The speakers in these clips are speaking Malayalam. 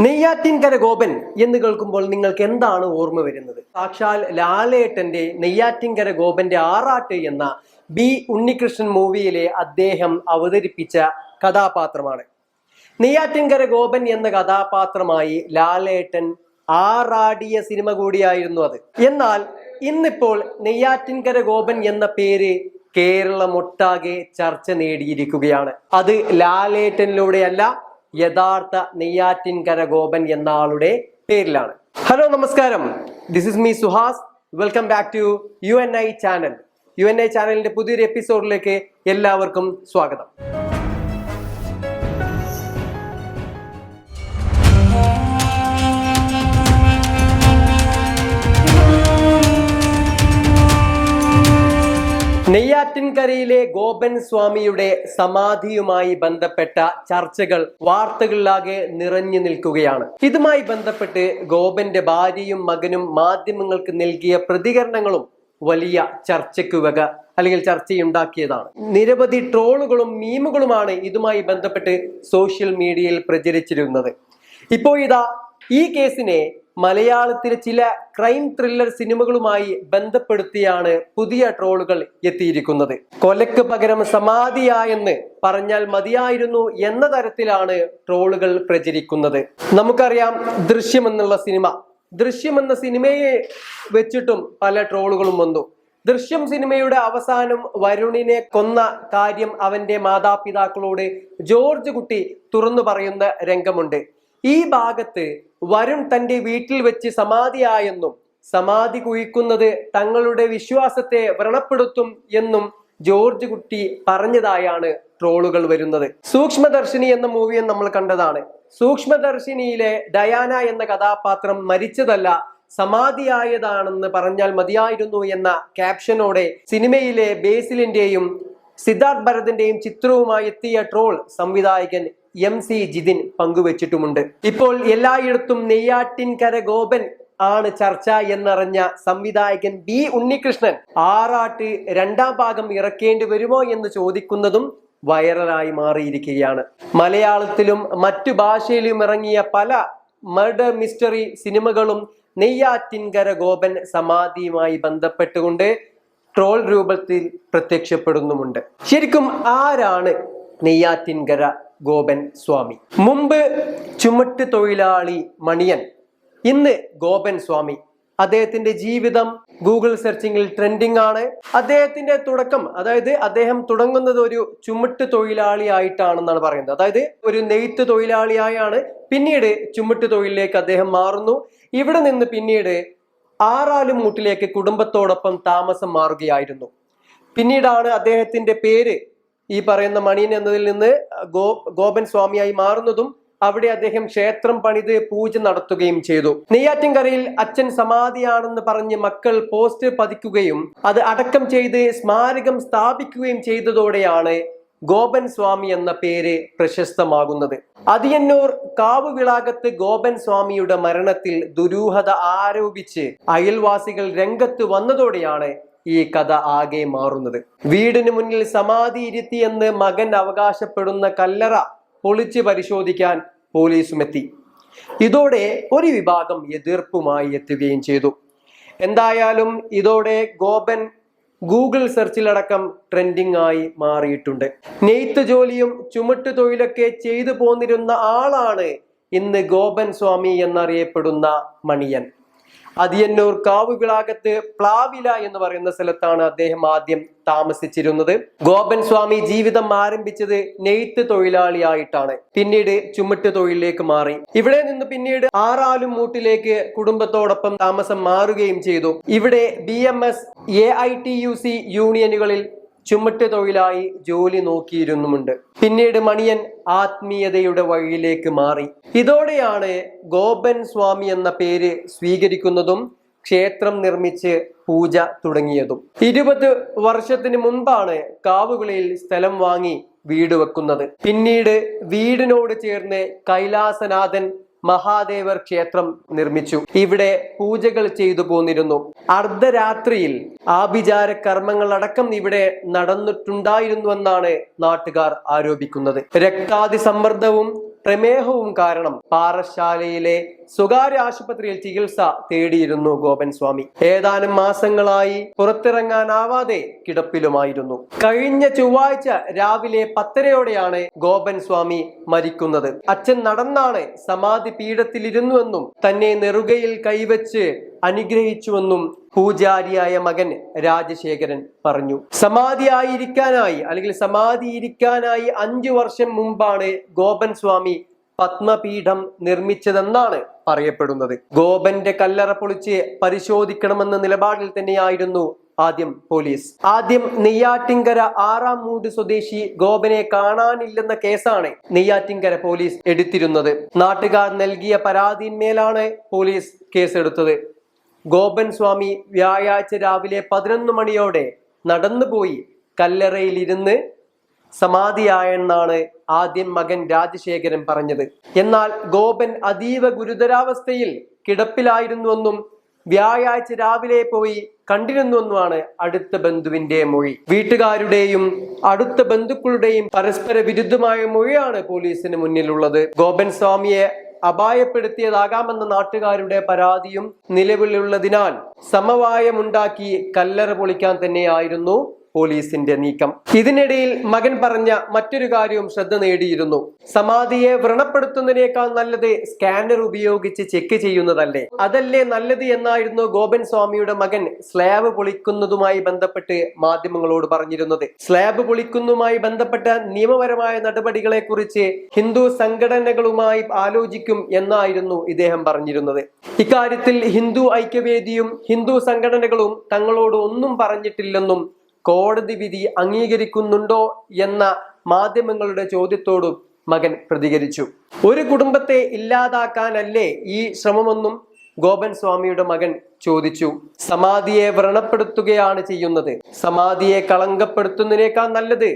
നെയ്യാറ്റിൻകര ഗോപൻ എന്ന് കേൾക്കുമ്പോൾ നിങ്ങൾക്ക് എന്താണ് ഓർമ്മ വരുന്നത്? സാക്ഷാൽ ലാലേട്ടന്റെ നെയ്യാറ്റിൻകര ഗോപന്റെ ആറാട്ട് എന്ന ബി ഉണ്ണികൃഷ്ണൻ മൂവിയിലെ അദ്ദേഹം അവതരിപ്പിച്ച കഥാപാത്രമാണ്. നെയ്യാറ്റിൻകര ഗോപൻ എന്ന കഥാപാത്രമായി ലാലേട്ടൻ ആറാടിയ സിനിമ കൂടിയായിരുന്നു അത്. എന്നാൽ ഇന്നിപ്പോൾ നെയ്യാറ്റിൻകര ഗോപൻ എന്ന പേര് കേരളമൊട്ടാകെ ചർച്ച നേടിയിരിക്കുകയാണ്. അത് ലാലേട്ടനിലൂടെയല്ല യഥാർത്ഥ നെയ്യാറ്റിൻകര ഗോപൻ എന്ന ആളുടെ പേരിലാണ്. ഹലോ നമസ്കാരം. This is me Suhas. Welcome back to U N I channel U N I ചാനലിന്റെ പുതിയൊരു എപ്പിസോഡിലേക്ക് എല്ലാവർക്കും സ്വാഗതം. നെയ്യാറ്റിൻകരയിലെ ഗോപൻ സ്വാമിയുടെ സമാധിയുമായി ബന്ധപ്പെട്ട ചർച്ചകൾ വാർത്തകളിലാകെ നിറഞ്ഞു നിൽക്കുകയാണ്. ഇതുമായി ബന്ധപ്പെട്ട് ഗോപന്റെ ഭാര്യയും മകനും മാധ്യമങ്ങൾക്ക് നൽകിയ പ്രതികരണങ്ങളും വലിയ ചർച്ചയ്ക്ക് വക അല്ലെങ്കിൽ ചർച്ചയുണ്ടാക്കിയതാണ്. നിരവധി ട്രോളുകളും മീമുകളുമാണ് ഇതുമായി ബന്ധപ്പെട്ട് സോഷ്യൽ മീഡിയയിൽ പ്രചരിച്ചിരുന്നത്. ഇപ്പോ ഇതാ ഈ കേസിനെ മലയാളത്തിലെ ചില ക്രൈം ത്രില്ലർ സിനിമകളുമായി ബന്ധപ്പെടുത്തിയാണ് പുതിയ ട്രോളുകൾ എത്തിയിരിക്കുന്നത്. കൊലക്ക് പകരം സമാധിയായെന്ന് പറഞ്ഞാൽ മതിയായിരുന്നു എന്ന തരത്തിലാണ് ട്രോളുകൾ പ്രചരിക്കുന്നത്. നമുക്കറിയാം ദൃശ്യം എന്നുള്ള സിനിമ. ദൃശ്യം എന്ന സിനിമയെ വെച്ചിട്ടും പല ട്രോളുകളും വന്നു. ദൃശ്യം സിനിമയുടെ അവസാനം വരുണിനെ കൊന്ന കാര്യം അവന്റെ മാതാപിതാക്കളോട് ജോർജ് കുട്ടി തുറന്നു പറയുന്ന രംഗമുണ്ട്. ഈ ഭാഗത്ത് വരുൺ തന്റെ വീട്ടിൽ വെച്ച് സമാധിയായെന്നും സമാധി കുഴിക്കുന്നത് തങ്ങളുടെ വിശ്വാസത്തെ വ്രണപ്പെടുത്തും എന്നും ജോർജ് കുട്ടി പറഞ്ഞതായാണ് ട്രോളുകൾ വരുന്നത്. സൂക്ഷ്മദർശിനി എന്ന മൂവിയും നമ്മൾ കണ്ടതാണ്. സൂക്ഷ്മദർശിനിയിലെ ഡയാന എന്ന കഥാപാത്രം മരിച്ചതല്ല സമാധിയായതാണെന്ന് പറഞ്ഞാൽ മതിയായിരുന്നു എന്ന ക്യാപ്ഷനോടെ സിനിമയിലെ ബേസിലിന്റെയും സിദ്ധാർത്ഥ് ഭരതിന്റെയും ചിത്രവുമായി എത്തിയ ട്രോൾ സംവിധായകൻ എം സി ജിതിൻ പങ്കുവച്ചിട്ടുമുണ്ട്. ഇപ്പോൾ എല്ലായിടത്തും നെയ്യാറ്റിൻകര ഗോപൻ ആണ് ചർച്ച എന്നറിഞ്ഞ സംവിധായകൻ ബി ഉണ്ണികൃഷ്ണൻ ആറാട്ട് രണ്ടാം ഭാഗം ഇറക്കേണ്ടി വരുമോ എന്ന് ചോദിക്കുന്നതും വൈറലായി മാറിയിരിക്കുകയാണ്. മലയാളത്തിലും മറ്റു ഭാഷയിലും ഇറങ്ങിയ പല മർഡർ മിസ്റ്ററി സിനിമകളും നെയ്യാറ്റിൻകര ഗോപൻ സമാധിയുമായി ബന്ധപ്പെട്ടുകൊണ്ട് ട്രോൾ രൂപത്തിൽ പ്രത്യക്ഷപ്പെടുന്നുമുണ്ട്. ശരിക്കും ആരാണ് നെയ്യാറ്റിൻകര ഗോപൻ സ്വാമി. മുമ്പ് ചുമട്ട് തൊഴിലാളി മണിയൻ ഇന്ന് ഗോപൻ സ്വാമി. അദ്ദേഹത്തിന്റെ ജീവിതം ഗൂഗിൾ സെർച്ചിങ്ങിൽ ട്രെൻഡിങ് ആണ് അദ്ദേഹത്തിന്റെ തുടക്കം അതായത് അദ്ദേഹം തുടങ്ങുന്നത് ഒരു ചുമട്ട് തൊഴിലാളി ആയിട്ടാണെന്നാണ് പറയുന്നത്. അതായത് ഒരു നെയ്ത്ത് തൊഴിലാളിയായാണ്. പിന്നീട് ചുമട്ട് തൊഴിലിലേക്ക് അദ്ദേഹം മാറുന്നു. ഇവിടെ നിന്ന് പിന്നീട് ആറാലും മൂട്ടിലേക്ക് കുടുംബത്തോടൊപ്പം താമസം മാറുകയായിരുന്നു. പിന്നീടാണ് അദ്ദേഹത്തിന്റെ പേര് ഈ പറയുന്ന മണിയൻ എന്നതിൽ നിന്ന് ഗോ ഗോപൻ സ്വാമിയായി മാറുന്നതും അവിടെ അദ്ദേഹം ക്ഷേത്രം പണിത് പൂജ നടത്തുകയും ചെയ്തു. നെയ്യാറ്റിൻകരയിൽ അച്ഛൻ സമാധിയാണെന്ന് പറഞ്ഞ് മക്കൾ പോസ്റ്റ് പതിക്കുകയും അത് അടക്കം ചെയ്ത് സ്മാരകം സ്ഥാപിക്കുകയും ചെയ്തതോടെയാണ് ഗോപൻ സ്വാമി എന്ന പേര് പ്രശസ്തമാകുന്നത്. അതിയന്നൂർ കാവുവിളാകത്ത് ഗോപൻ സ്വാമിയുടെ മരണത്തിൽ ദുരൂഹത ആരോപിച്ച് അയൽവാസികൾ രംഗത്ത് വന്നതോടെയാണ് ഈ കഥ ആകെ മാറുന്നത്. വീടിന് മുന്നിൽ സമാധി ഇരുത്തിയെന്ന് മകൻ അവകാശപ്പെടുന്ന കല്ലറ പൊളിച്ച് പരിശോധിക്കാൻ പോലീസും എത്തി. ഇതോടെ ഒരു വിഭാഗം എതിർപ്പുമായി എത്തുകയും ചെയ്തു. എന്തായാലും ഇതോടെ ഗോപൻ ഗൂഗിൾ സെർച്ചിലടക്കം ട്രെൻഡിംഗ് ആയി മാറിയിട്ടുണ്ട്. നെയ്ത്ത് ജോലിയും ചുമട്ട് തൊഴിലൊക്കെ ചെയ്തു പോന്നിരുന്ന ആളാണ് ഇന്ന് ഗോപൻ സ്വാമി എന്നറിയപ്പെടുന്ന മണിയൻ. അതിയന്നൂർ കാവുകിളാകത്ത് പ്ലാവില എന്ന് പറയുന്ന സ്ഥലത്താണ് അദ്ദേഹം ആദ്യം താമസിച്ചിരുന്നത്. ഗോപൻ സ്വാമി ജീവിതം ആരംഭിച്ചത് നെയ്ത്ത് തൊഴിലാളിയായിട്ടാണ്. പിന്നീട് ചുമട്ട് തൊഴിലിലേക്ക് മാറി. ഇവിടെ നിന്ന് പിന്നീട് ആറാലും മൂട്ടിലേക്ക് കുടുംബത്തോടൊപ്പം താമസം മാറുകയും ചെയ്തു. ഇവിടെ B M S A I T U C യൂണിയനുകളിൽ ചുമട്ട് തൊഴിലായി ജോലി നോക്കിയിരുന്നുമുണ്ട്. പിന്നീട് മണിയൻ ആത്മീയതയുടെ വഴിയിലേക്ക് മാറി. ഇതോടെയാണ് ഗോപൻ സ്വാമി എന്ന പേര് സ്വീകരിക്കുന്നതും ക്ഷേത്രം നിർമ്മിച്ച് പൂജ തുടങ്ങിയതും. ഇരുപത് വർഷത്തിന് മുൻപാണ് കാവുകളിൽ സ്ഥലം വാങ്ങി വീട് വെക്കുന്നത്. പിന്നീട് വീടിനോട് ചേർന്ന് കൈലാസനാഥൻ മഹാദേവർ ക്ഷേത്രം നിർമ്മിച്ചു. ഇവിടെ പൂജകൾ ചെയ്തു പോന്നിരുന്നു. അർദ്ധരാത്രിയിൽ ആഭിചാര കർമ്മങ്ങൾ അടക്കം ഇവിടെ നടന്നിട്ടുണ്ടായിരുന്നുവെന്നാണ് നാട്ടുകാർ ആരോപിക്കുന്നത്. രക്താതി സമ്മർദ്ദവും പ്രമേഹവും കാരണം പാറശാലയിലെ സ്വകാര്യ ആശുപത്രിയിൽ ചികിത്സ തേടിയിരുന്നു ഗോപൻ സ്വാമി. ഏതാനും മാസങ്ങളായി പുറത്തിറങ്ങാനാവാതെ കിടപ്പിലുമായിരുന്നു. കഴിഞ്ഞ ചൊവ്വാഴ്ച രാവിലെ പത്തരയോടെയാണ് ഗോപൻ സ്വാമി മരിക്കുന്നത്. അച്ഛൻ നടന്നാണ് സമാധി പീഠത്തിലിരുന്നുവെന്നും തന്നെ നെറുകയിൽ കൈവച്ച് അനുഗ്രഹിച്ചുവെന്നും പൂജാരിയായ മകൻ രാജശേഖരൻ പറഞ്ഞു സമാധിയായിരിക്കാനായി അല്ലെങ്കിൽ സമാധിയിരിക്കാനായി അഞ്ചു വർഷം മുമ്പാണ് ഗോപൻ സ്വാമി പത്മപീഠം നിർമ്മിച്ചതെന്നാണ് പറയപ്പെടുന്നത്. ഗോപന്റെ കല്ലറ പൊളിച്ച് പരിശോധിക്കണമെന്ന നിലപാടിൽ തന്നെയായിരുന്നു ആദ്യം പോലീസ്. ആദ്യം നെയ്യാറ്റിങ്കര ആറാം മൂട് സ്വദേശി ഗോപനെ കാണാനില്ലെന്ന കേസാണ് നെയ്യാറ്റിങ്കര പോലീസ് എടുത്തിരുന്നത്. നാട്ടുകാർ നൽകിയ പരാതിന്മേലാണ് പോലീസ് കേസെടുത്തത്. ഗോപൻ സ്വാമി വ്യാഴാഴ്ച രാവിലെ പതിനൊന്ന് മണിയോടെ നടന്നുപോയി കല്ലറയിലിരുന്ന് സമാധിയായെന്നാണ് ആദ്യം മകൻ രാജശേഖരൻ പറഞ്ഞത്. എന്നാൽ ഗോപൻ അതീവ ഗുരുതരാവസ്ഥയിൽ കിടപ്പിലായിരുന്നുവെന്നും വ്യാഴാഴ്ച രാവിലെ പോയി കണ്ടിരുന്നുവെന്നുമാണ് അടുത്ത ബന്ധുവിന്റെ മൊഴി. വീട്ടുകാരുടെയും അടുത്ത ബന്ധുക്കളുടെയും പരസ്പര വിരുദ്ധമായ മൊഴിയാണ് പോലീസിന് മുന്നിലുള്ളത്. ഗോപൻ സ്വാമിയെ അപായപ്പെടുത്തിയതാകാമെന്ന നാട്ടുകാരുടെ പരാതിയും നിലവിലുള്ളതിനാൽ സമവായമുണ്ടാക്കി കല്ലറ പൊളിക്കാൻ തന്നെയായിരുന്നു. പോലീസിന്റെ നീക്കം. ഇതിനിടയിൽ മകൻ പറഞ്ഞ മറ്റൊരു കാര്യവും ശ്രദ്ധ നേടിയിരുന്നു. സമാധിയെ വ്രണപ്പെടുത്തുന്നതിനേക്കാൾ നല്ലത് സ്കാനർ ഉപയോഗിച്ച് ചെക്ക് ചെയ്യുന്നതല്ലേ? അതല്ലേ നല്ലത് എന്നായിരുന്നു ഗോപൻ സ്വാമിയുടെ മകൻ സ്ലാബ് പൊളിക്കുന്നതുമായി ബന്ധപ്പെട്ട് മാധ്യമങ്ങളോട് പറഞ്ഞിരുന്നത്. സ്ലാബ് പൊളിക്കുന്നതുമായി ബന്ധപ്പെട്ട നിയമപരമായ നടപടികളെ കുറിച്ച് ഹിന്ദു സംഘടനകളുമായി ആലോചിക്കും എന്നായിരുന്നു ഇദ്ദേഹം പറഞ്ഞിരുന്നത്. ഇക്കാര്യത്തിൽ ഹിന്ദു ഐക്യവേദിയും ഹിന്ദു സംഘടനകളും തങ്ങളോട് ഒന്നും പറഞ്ഞിട്ടില്ലെന്നും കോടതി വിധി അംഗീകരിക്കുന്നുണ്ടോ എന്ന മാധ്യമങ്ങളുടെ ചോദ്യത്തോടും മകൻ പ്രതികരിച്ചു. ഒരു കുടുംബത്തെ ഇല്ലാതാക്കാനല്ലേ ഈ ശ്രമമെന്നും ഗോപൻ സ്വാമിയുടെ മകൻ ചോദിച്ചു. സമാധിയെ വ്രണപ്പെടുത്തുകയാണ് ചെയ്യുന്നത്. സമാധിയെ കളങ്കപ്പെടുത്തുന്നതിനേക്കാൾ നല്ലത്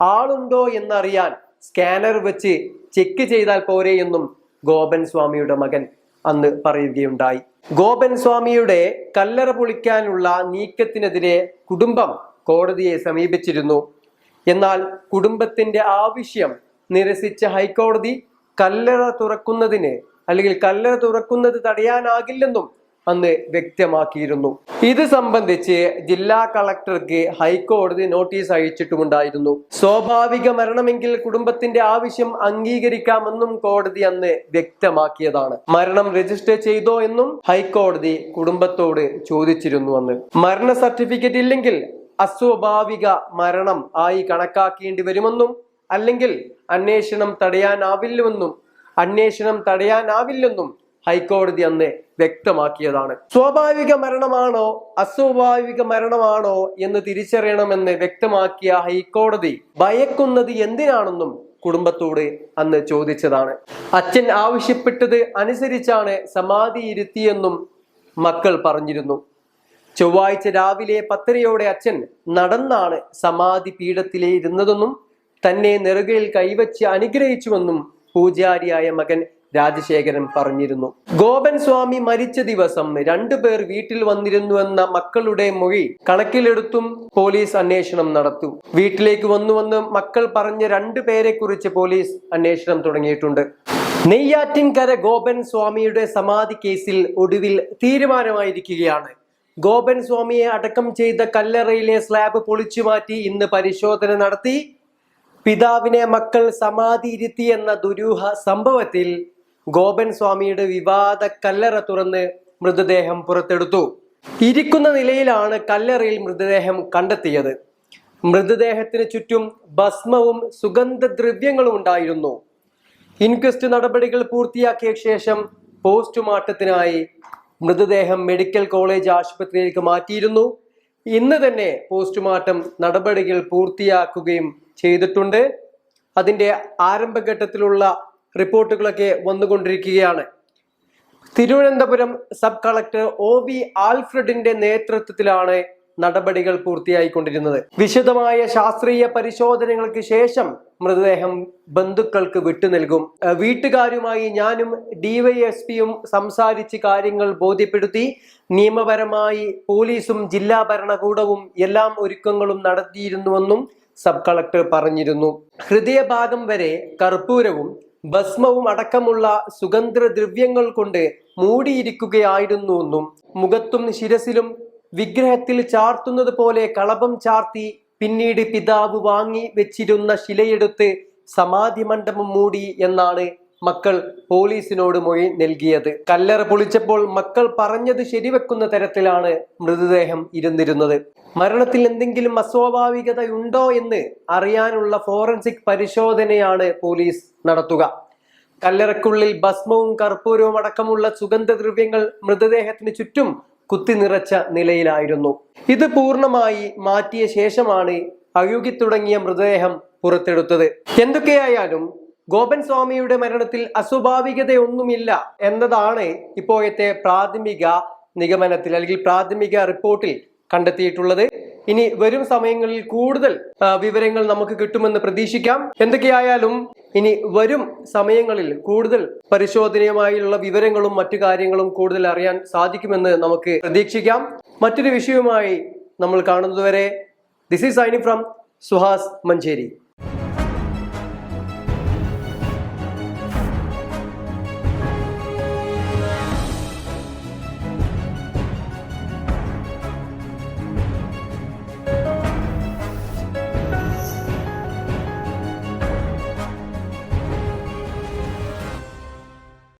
ആളുണ്ടോ എന്നറിയാൻ സ്കാനർ വെച്ച് ചെക്ക് ചെയ്താൽ പോരെ എന്നും ഗോപൻ സ്വാമിയുടെ മകൻ അന്ന് പറയുകയുണ്ടായി. ഗോപൻ സ്വാമിയുടെ കല്ലറ പൊളിക്കാനുള്ള നീക്കത്തിനെതിരെ കുടുംബം കോടതിയെ സമീപിച്ചിരുന്നു. എന്നാൽ കുടുംബത്തിന്റെ ആവശ്യം നിരസിച്ച ഹൈക്കോടതി കല്ലറ തുറക്കുന്നതിന് അല്ലെങ്കിൽ കല്ലറ തുറക്കുന്നത് തടയാനാകില്ലെന്നും അന്ന് വ്യക്തമാക്കിയിരുന്നു. ഇത് സംബന്ധിച്ച് ജില്ലാ കളക്ടർക്ക് ഹൈക്കോടതി നോട്ടീസ് അയച്ചിട്ടുമുണ്ടായിരുന്നു. സ്വാഭാവിക മരണമെങ്കിൽ കുടുംബത്തിന്റെ ആവശ്യം അംഗീകരിക്കാമെന്നും കോടതി അന്ന് വ്യക്തമാക്കിയതാണ്. മരണം രജിസ്റ്റർ ചെയ്തോ എന്നും ഹൈക്കോടതി കുടുംബത്തോട് ചോദിച്ചിരുന്നു അന്ന്. മരണ സർട്ടിഫിക്കറ്റ് ഇല്ലെങ്കിൽ അസ്വാഭാവിക മരണം ആയി കണക്കാക്കേണ്ടി വരുമെന്നും അല്ലെങ്കിൽ അന്വേഷണം തടയാനാവില്ലെന്നും അന്വേഷണം തടയാനാവില്ലെന്നും ഹൈക്കോടതി അന്ന് വ്യക്തമാക്കിയതാണ്. സ്വാഭാവിക മരണമാണോ അസ്വാഭാവിക മരണമാണോ എന്ന് തിരിച്ചറിയണമെന്ന് വ്യക്തമാക്കിയ ഹൈക്കോടതി ഭയക്കുന്നത് എന്തിനാണെന്നും കുടുംബത്തോട് അന്ന് ചോദിച്ചതാണ്. അച്ഛൻ ആവശ്യപ്പെട്ടത് അനുസരിച്ചാണ് സമാധി ഇരുത്തിയെന്നും മക്കൾ പറഞ്ഞിരുന്നു. ചൊവ്വാഴ്ച രാവിലെ പത്തരയോടെ അച്ഛൻ നടന്നാണ് സമാധി പീഠത്തിലെ ഇരുന്നതെന്നും തന്നെ നെറുകയിൽ കൈവച്ച് അനുഗ്രഹിച്ചുവെന്നും പൂജാരിയായ മകൻ രാജശേഖരൻ പറഞ്ഞിരുന്നു. ഗോപൻ സ്വാമി മരിച്ച ദിവസം രണ്ടു പേർ വീട്ടിൽ വന്നിരുന്നുവെന്ന മക്കളുടെ മൊഴി കണക്കിലെടുത്തും പോലീസ് അന്വേഷണം നടത്തു. വീട്ടിലേക്ക് വന്നുവെന്ന് മക്കൾ പറഞ്ഞ രണ്ടു പേരെ കുറിച്ച് പോലീസ് അന്വേഷണം തുടങ്ങിയിട്ടുണ്ട്. നെയ്യാറ്റിൻകര ഗോപൻ സ്വാമിയുടെ സമാധി കേസിൽ ഒടുവിൽ തീരുമാനമായിരിക്കുകയാണ്. ഗോപൻ സ്വാമിയെ അടക്കം ചെയ്ത കല്ലറയിലെ സ്ലാബ് പൊളിച്ചു മാറ്റി ഇന്ന് പരിശോധന നടത്തി. പിതാവിനെ മക്കൾ സമാധി ഇരുത്തി എന്ന ദുരൂഹ സംഭവത്തിൽ ഗോപൻ സ്വാമിയുടെ വിവാദ കല്ലറ തുറന്ന് മൃതദേഹം പുറത്തെടുത്തു. ഇരിക്കുന്ന നിലയിലാണ് കല്ലറയിൽ മൃതദേഹം കണ്ടെത്തിയത്. മൃതദേഹത്തിന് ചുറ്റും ഭസ്മവും സുഗന്ധദ്രവ്യങ്ങളും ഉണ്ടായിരുന്നു. ഇൻക്വസ്റ്റ് നടപടികൾ പൂർത്തിയാക്കിയ ശേഷം പോസ്റ്റ്മോർട്ടത്തിനായി മൃതദേഹം മെഡിക്കൽ കോളേജ് ആശുപത്രിയിലേക്ക് മാറ്റിയിരുന്നു. ഇന്ന് തന്നെ പോസ്റ്റ്മോർട്ടം നടപടികൾ പൂർത്തിയാക്കുകയും ചെയ്തിട്ടുണ്ട്. അതിന്റെ ആരംഭഘട്ടത്തിലുള്ള റിപ്പോർട്ടുകളൊക്കെ വന്നുകൊണ്ടിരിക്കുകയാണ്. Thiruvananthapuram sub collector O V ആൽഫ്രഡിന്റെ നേതൃത്വത്തിലാണ് നടപടികൾ പൂർത്തിയായിക്കൊണ്ടിരുന്നത്. വിശദമായ ശാസ്ത്രീയ പരിശോധനകൾക്ക് ശേഷം മൃതദേഹം ബന്ധുക്കൾക്ക് വിട്ടു നൽകും. വീട്ടുകാരുമായി ഞാനും ഡിവൈഎസ്പിയും സംസാരിച്ച് കാര്യങ്ങൾ ബോധ്യപ്പെടുത്തി നിയമപരമായി പോലീസും ജില്ലാ ഭരണകൂടവും എല്ലാം ഒരുക്കങ്ങളും നടത്തിയിരുന്നുവെന്നും സബ് കളക്ടർ പറഞ്ഞിരുന്നു. ഹൃദയഭാഗം വരെ കർപ്പൂരവും ഭസ്മവും അടക്കമുള്ള സുഗന്ധദ്രവ്യങ്ങൾ കൊണ്ട് മൂടിയിരിക്കുകയായിരുന്നുവെന്നും മുഖത്തും ശിരസിലും വിഗ്രഹത്തിൽ ചാർത്തുന്നത് പോലെ കളഭം ചാർത്തി പിന്നീട് പിതാവ് വാങ്ങി വെച്ചിരുന്ന ശിലയെടുത്ത് സമാധി മണ്ഡപം മൂടി എന്നാണ് മക്കൾ പോലീസിനോട് മൊഴി നൽകിയത്. കല്ലറ പൊളിച്ചപ്പോൾ മക്കൾ പറഞ്ഞത് ശരിവെക്കുന്ന തരത്തിലാണ് മൃതദേഹം ഇരുന്നിരുന്നത്. മരണത്തിൽ എന്തെങ്കിലും അസ്വാഭാവികത ഉണ്ടോ എന്ന് അറിയാനുള്ള ഫോറൻസിക് പരിശോധനയാണ് പോലീസ് നടത്തുക. കല്ലറക്കുള്ളിൽ ഭസ്മവും കർപ്പൂരവും അടക്കമുള്ള സുഗന്ധദ്രവ്യങ്ങൾ മൃതദേഹത്തിന് ചുറ്റും കുത്തി നിറച്ച നിലയിലായിരുന്നു. ഇത് പൂർണമായി മാറ്റിയ ശേഷമാണ് അഴുകി തുടങ്ങിയ മൃതദേഹം പുറത്തെടുത്തത്. എന്തൊക്കെയായാലും ഗോപൻ സ്വാമിയുടെ മരണത്തിൽ അസ്വാഭാവികതയൊന്നുമില്ല എന്നതാണ് ഇപ്പോഴത്തെ പ്രാഥമിക നിഗമനത്തിൽ അല്ലെങ്കിൽ പ്രാഥമിക റിപ്പോർട്ടിൽ കണ്ടെത്തിയിട്ടുള്ളത്. ഇനി വരും സമയങ്ങളിൽ കൂടുതൽ വിവരങ്ങൾ നമുക്ക് കിട്ടുമെന്ന് പ്രതീക്ഷിക്കാം. എന്തൊക്കെയായാലും ഇനി വരും സമയങ്ങളിൽ കൂടുതൽ പരിശോധനയുമായുള്ള വിവരങ്ങളും മറ്റു കാര്യങ്ങളും കൂടുതൽ അറിയാൻ സാധിക്കുമെന്ന് നമുക്ക് പ്രതീക്ഷിക്കാം. മറ്റൊരു വിഷയവുമായി നമ്മൾ കാണുന്നതുവരെ this is signing from Suhas Manjeri.